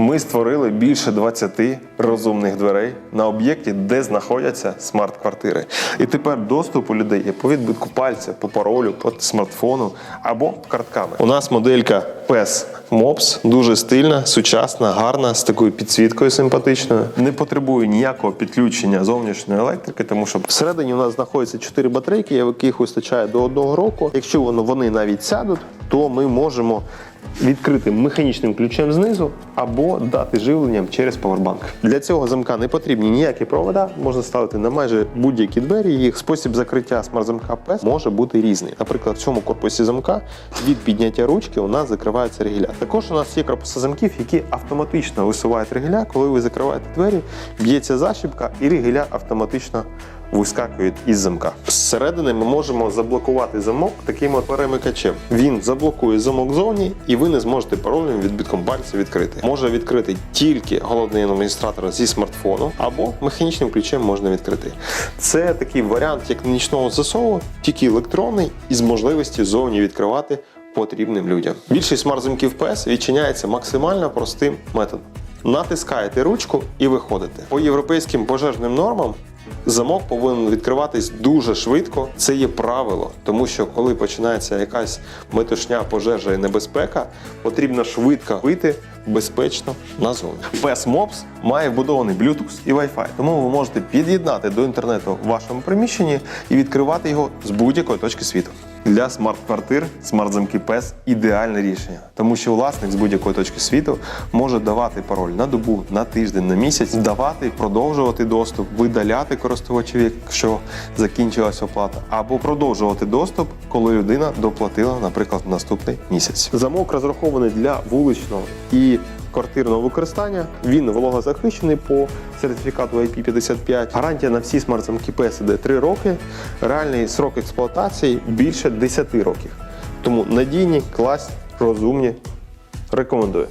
Ми створили більше 20 розумних дверей на об'єкті, де знаходяться смарт-квартири. І тепер доступ у людей є по відбитку пальця, по паролю, по смартфону або картками. У нас моделька PES MOPS, дуже стильна, сучасна, гарна, з такою підсвіткою симпатичною. Не потребує ніякого підключення зовнішньої електрики, тому що всередині у нас знаходяться 4 батарейки, яких вистачає до одного року. Якщо вони навіть сядуть, то ми можемо відкрити механічним ключем знизу або дати живленням через павербанк. Для цього замка не потрібні ніякі провода, можна ставити на майже будь-які двері. Їх спосіб закриття смарт-замка PES може бути різний. Наприклад, в цьому корпусі замка від підняття ручки у нас закривається регіля. Також у нас є корпуси замків, які автоматично висувають регіля. Коли ви закриваєте двері, б'ється защіпка і регіля автоматично вискакують із замка. Зсередини ми можемо заблокувати замок таким перемикачем. Він заблокує замок зовні, і ви не зможете парольним відбитком пальця відкрити. Може відкрити тільки головний адміністратор зі смартфону, або механічним ключем можна відкрити. Це такий варіант, як нічного засову, тільки електронний і з можливістю зовні відкривати потрібним людям. Більшість смарт-замків PS відчиняється максимально простим методом. Натискаєте ручку і виходите. По європейським пожежним нормам замок повинен відкриватись дуже швидко. Це є правило, тому що коли починається якась метушня, пожежа і небезпека, потрібно швидко вийти безпечно назовні. Вес Мопс має вбудований Bluetooth і Wi-Fi, тому ви можете під'єднати до інтернету в вашому приміщенні і відкривати його з будь-якої точки світу. Для смарт-квартир смарт-замки PES – ідеальне рішення, тому що власник з будь-якої точки світу може давати пароль на добу, на тиждень, на місяць, давати, продовжувати доступ, видаляти користувачів, якщо закінчилась оплата, або продовжувати доступ, коли людина доплатила, наприклад, наступний місяць. Замок розрахований для вуличного і квартирного використання. Він вологозахищений по сертифікату IP55. Гарантія на всі смарт-замки іде 3 роки. Реальний срок експлуатації більше 10 років. Тому надійні, класні, розумні. Рекомендую.